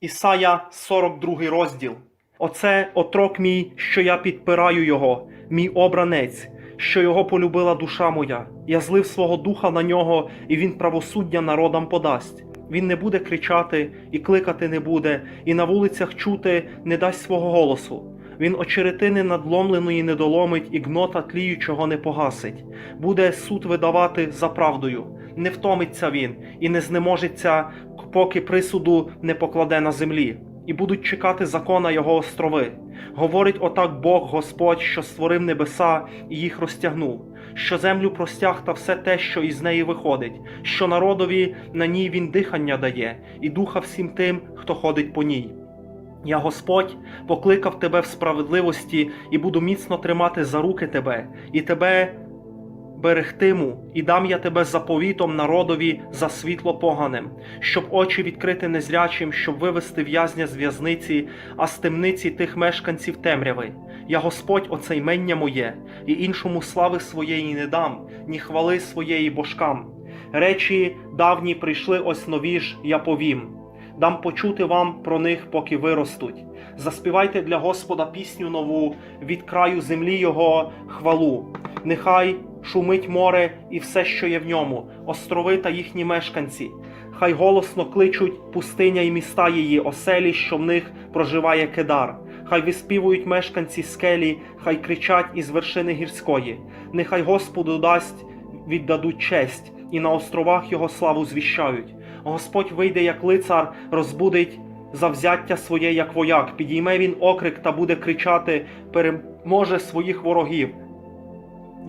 Ісая 42 розділ. Оце отрок мій, що я підпираю його, мій обранець, що його полюбила душа моя. Я злив свого духа на нього, і він правосуддя народам подасть. Він не буде кричати і кликати не буде, і на вулицях чути не дасть свого голосу. Він очеретини надломленої не доломить, і гнота тліючого не погасить. Буде суд видавати за правдою. Не втомиться він і не знеможеться, поки присуду не покладе на землі, і будуть чекати закона його острови. Говорить отак Бог Господь, що створив небеса і їх розтягнув, що землю простяг та все те, що із неї виходить, що народові на ній він дихання дає, і духа всім тим, хто ходить по ній. Я Господь покликав тебе в справедливості і буду міцно тримати за руки тебе, і тебе берегтиму, і дам я тебе заповітом народові за світло поганим, щоб очі відкрити незрячим, щоб вивести в'язня з в'язниці, а з темниці тих мешканців темряви. Я Господь, оце ймення моє, і іншому слави своєї не дам, ні хвали своєї божкам. Речі давні прийшли, ось нові ж я повім. Дам почути вам про них, поки виростуть. Заспівайте для Господа пісню нову, від краю землі Його хвалу. Нехай шумить море і все, що є в ньому, острови та їхні мешканці. Хай голосно кличуть пустиня і міста її, оселі, що в них проживає кедар. Хай виспівують мешканці скелі, хай кричать із вершини гірської. Нехай Господу дасть віддадуть честь, і на островах його славу звіщають. Господь вийде, як лицар, розбудить завзяття своє, як вояк, підійме він окрик та буде кричати, переможе своїх ворогів.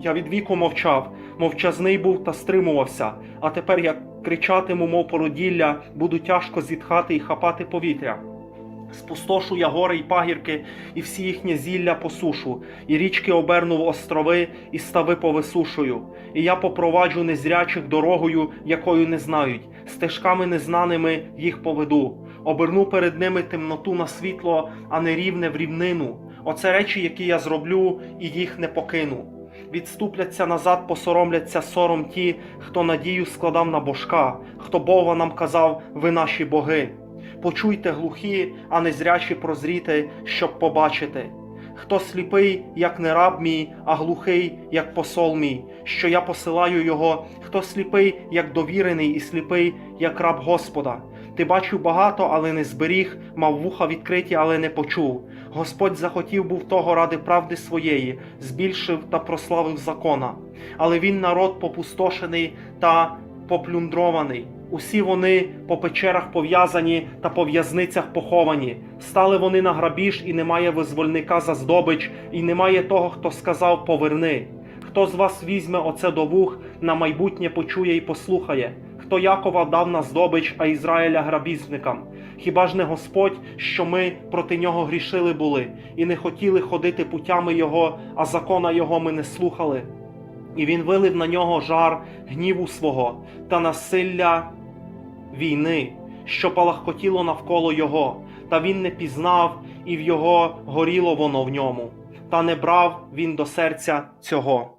Я від віку мовчав, мовчазний був та стримувався, а тепер як кричатиму, мов породілля, буду тяжко зітхати і хапати повітря. Спустошу я гори й пагірки, і всі їхні зілля посушу, і річки оберну в острови, і стави повисушую. І я попроваджу незрячих дорогою, якою не знають, стежками незнаними їх поведу. Оберну перед ними темноту на світло, а не рівне в рівнину. Оце речі, які я зроблю, і їх не покину. Відступляться назад, посоромляться сором ті, хто надію складав на божка, хто Бога нам казав, ви наші боги. Почуйте глухі, а не зрячі прозріти, щоб побачити. Хто сліпий, як не раб мій, а глухий, як посол мій, що я посилаю його, хто сліпий, як довірений, і сліпий, як раб Господа. Ти бачив багато, але не зберіг, мав вуха відкриті, але не почув. Господь захотів був того ради правди своєї, збільшив та прославив закона. Але він народ попустошений та поплюндрований. Усі вони по печерах пов'язані та по в'язницях поховані. Стали вони на грабіж, і немає визвольника за здобич, і немає того, хто сказав поверни. Хто з вас візьме оце до вух, на майбутнє почує і послухає. Хто Якова дав на здобич, а Ізраїля грабіжникам? Хіба ж не Господь, що ми проти нього грішили були, і не хотіли ходити путями Його, а закона Його ми не слухали? І він вилив на нього жар гніву свого та насилля війни, що палахкотіло навколо його, та він не пізнав, і в його горіло воно в ньому, та не брав він до серця цього.